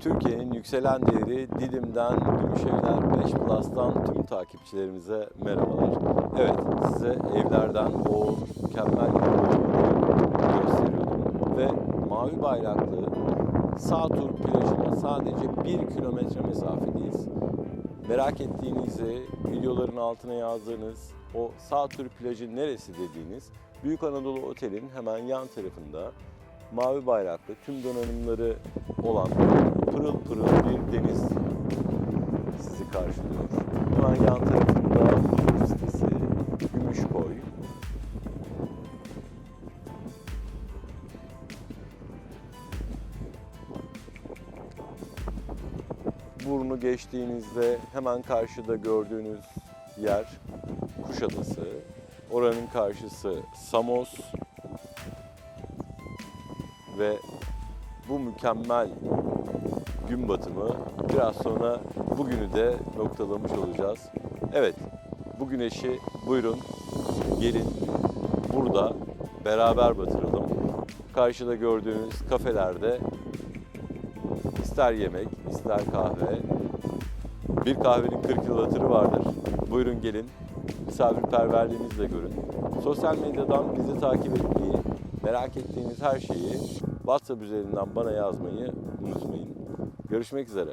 Türkiye'nin yükselen değeri Didim'den, Gümüşevler 5 Plus'tan tüm takipçilerimize merhabalar. Evet, size evlerden o mükemmel gösteriyordum ve mavi bayraklı Sağtur plajına sadece 1 kilometre mesafedeyiz. Merak ettiğinizi, videoların altına yazdığınız o Sağtur plajı neresi dediğiniz Büyük Anadolu Otel'in hemen yan tarafında mavi bayraklı tüm donanımları olan pırıl pırıl bir deniz sizi karşılıyor. Hemen yan tarafında huzur sitesi Gümüşkoy. Burnu geçtiğinizde hemen karşıda gördüğünüz yer Kuşadası. Oranın karşısı Samos ve bu mükemmel gün batımı biraz sonra bugünü de noktalamış olacağız. Evet, bu güneşi buyurun gelin burada beraber batıralım. Karşıda gördüğünüz kafelerde ister yemek, ister kahve. Bir kahvenin 40 yıl hatırı vardır. Buyurun gelin, misafirperverliğinizle görün. Sosyal medyadan bizi takip etmeyi, merak ettiğiniz her şeyi WhatsApp üzerinden bana yazmayı unutmayın. Görüşmek üzere.